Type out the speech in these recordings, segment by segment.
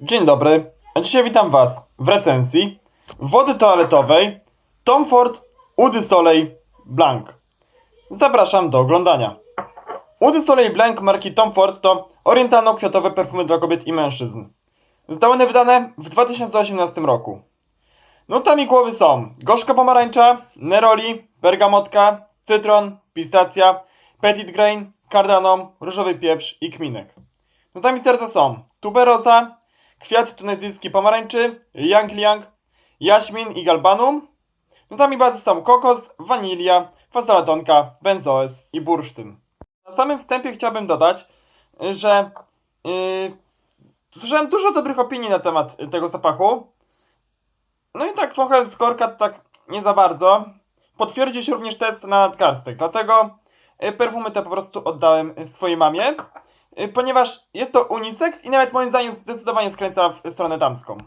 Dzień dobry, a dzisiaj witam Was w recenzji wody toaletowej Tom Ford de Soleil Blanc. Zapraszam do oglądania. De Soleil Blanc marki Tom Ford to orientalno-kwiatowe perfumy dla kobiet i mężczyzn. Zostały one wydane w 2018 roku. Nutami głowy są gorzka pomarańcza, neroli, bergamotka, cytron, pistacja, petit grain, cardamom, różowy pieprz i kminek. Nutami serca są tuberoza, kwiat tunezyjski pomarańczy, yang liang, jaśmin i galbanum. Nutami bazy są kokos, wanilia, fasola tonka, benzoes i bursztyn. Na samym wstępie chciałbym dodać, że yy, słyszałem dużo dobrych opinii na temat tego zapachu. No i tak trochę z korka tak nie za bardzo. Potwierdził się również test na nadgarstek, dlatego y, perfumy te po prostu oddałem swojej mamie. Y, ponieważ jest to unisex i nawet moim zdaniem zdecydowanie skręca w stronę damską.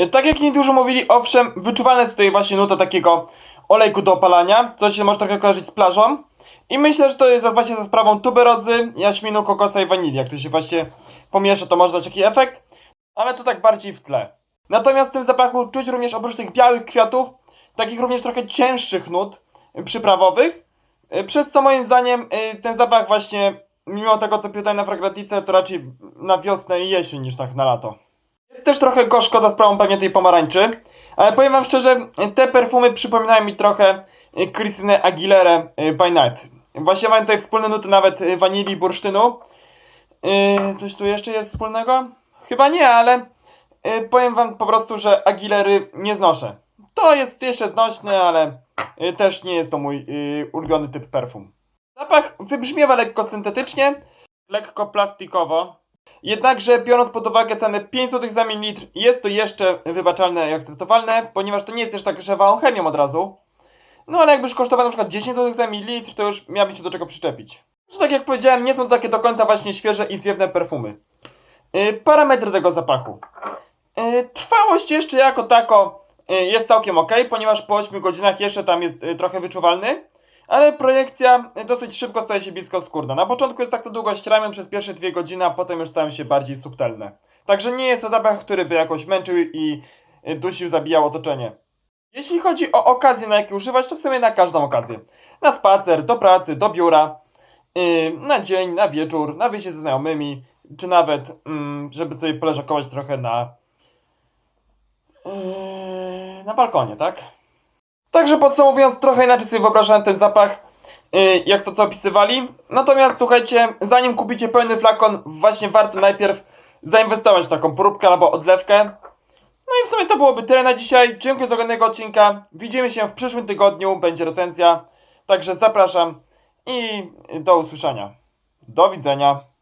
Y, Tak jak niedużo mówili, owszem, wyczuwalne jest tutaj właśnie nuta takiego olejku do opalania, co się może trochę kojarzyć z plażą. I myślę, że to jest właśnie za sprawą tuberozy, jaśminu, kokosa i wanilii. Jak to się właśnie pomiesza, to może dać taki efekt, ale to tak bardziej w tle. Natomiast w tym zapachu czuć również oprócz tych białych kwiatów, takich również trochę cięższych nut przyprawowych, y, przez co moim zdaniem ten zapach właśnie, mimo tego co pytaj na fragratice, to raczej na wiosnę i jesień niż tak na lato. Jest też trochę gorzko za sprawą pewnie tej pomarańczy, ale powiem wam szczerze, te perfumy przypominają mi trochę y, Christine Aguilera y, by Night. Właśnie mają tutaj wspólne nuty nawet y, wanilii i bursztynu. Coś tu jeszcze jest wspólnego? Chyba nie, ale powiem wam po prostu, że Aguilery nie znoszę. To jest jeszcze znośne, ale też nie jest to mój ulubiony typ perfum. Zapach wybrzmiewa lekko syntetycznie, lekko plastikowo. Jednakże biorąc pod uwagę cenę 5 zł za mililitr, jest to jeszcze wybaczalne i akceptowalne, ponieważ to nie jest też tak żywą chemią od razu. No ale jakbyś kosztował na przykład 10 zł za mililitr, to już miałbyś się do czego przyczepić. Że tak jak powiedziałem, nie są takie do końca właśnie świeże i zjewne perfumy. Yy, parametry tego zapachu. Yy, trwałość jeszcze jako tako yy, jest całkiem ok, ponieważ po 8 godzinach jeszcze tam jest yy, trochę wyczuwalny. Ale projekcja y, dosyć szybko staje się blisko skórna. Na początku jest tak to długość ramion przez pierwsze dwie godziny, a potem już stają się bardziej subtelne. Także nie jest to zapach, który by jakoś męczył i y, dusił, zabijał otoczenie. Jeśli chodzi o okazję, na jakie używać, to w sumie na każdą okazję. Na spacer, do pracy, do biura, yy, na dzień, na wieczór, na wyjście ze znajomymi, czy nawet, mm, żeby sobie poleżakować trochę na, yy, na balkonie, tak? Także podsumowując, trochę inaczej sobie wyobrażałem ten zapach, yy, jak to co opisywali. Natomiast słuchajcie, zanim kupicie pełny flakon, właśnie warto najpierw zainwestować w taką próbkę albo odlewkę. No i w sumie to byłoby tyle na dzisiaj. Dziękuję za oglądanie odcinka. Widzimy się w przyszłym tygodniu, będzie recenzja. Także zapraszam i do usłyszenia. Do widzenia.